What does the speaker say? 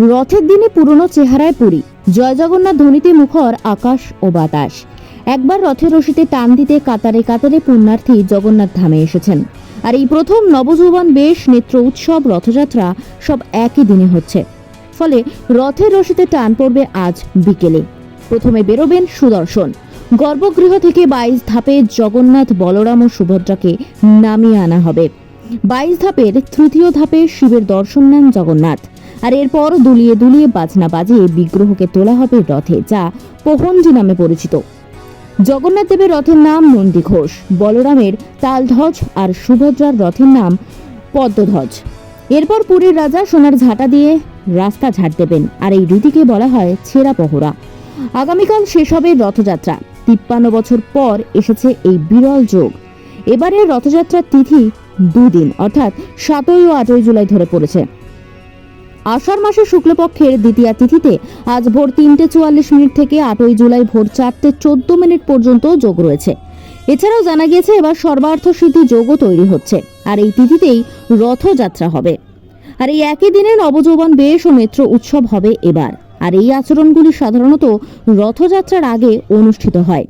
রথের দিনে পুরনো চেহারায় পুরী জয় জগন্নাথ ধ্বনিতে মুখর আকাশ ও বাতাস। একবার রথের রশিতে টান দিতে কাতারে কাতারে পুণ্যার্থী জগন্নাথ ধামে এসেছেন। আর এই প্রথম নবযৌবন বেশ নেত্র উৎসব, রথযাত্রা সব একই দিনে হচ্ছে। ফলে রথের রশিতে টান পড়বে আজ বিকেলে। প্রথমে বেরোবেন সুদর্শন। গর্ভগৃহ থেকে বাইশ ধাপে জগন্নাথ বলরাম ও সুভদ্রাকে নামিয়ে আনা হবে। বাইশ ধাপের তৃতীয় ধাপে শিবের দর্শন নেন জগন্নাথ। আর এরপর দুলিয়ে দুলিয়ে বাজনা বাজিয়ে বিগ্রহকে তোলা হবে রথে, যা পোহঞ্জি নামে পরিচিত। জগন্নাথ দেবের রথের নাম নন্দী ঘোষ, বলরামের তালধ্বজ আর সুভদ্রার রথের নাম পদ্মধ্বজ। এরপর পুরীর রাজা সোনার ঝাঁটা দিয়ে রাস্তা ঝাড় দেবেন, আর এই রীতিকে বলা হয় ছেঁড়া পহরা। আগামীকাল শেষ হবে রথযাত্রা। তিপ্পান্ন বছর পর এসেছে এই বিরল যোগ। এবারের রথযাত্রার তিথি দুদিন, অর্থাৎ সাতই ও আটই জুলাই ধরে পড়েছে। আষাঢ় মাসের শুক্লপক্ষের দ্বিতীয়া তিথিতে আজ ভোর তিনটে চুয়াল্লিশ মিনিট থেকে আটই জুলাই ভোর চারটে চোদ্দ মিনিট পর্যন্ত যোগ রয়েছে। এছাড়াও জানা গিয়েছে এবার সর্বার্থ সিদ্ধি যোগও তৈরি হচ্ছে, আর এই তিথিতেই রথযাত্রা হবে। আর এই একই দিনে নবযৌবন, বেশ ও নেত্র উৎসব হবে এবার, আর এই আচরণগুলি সাধারণত রথযাত্রার আগে অনুষ্ঠিত হয়।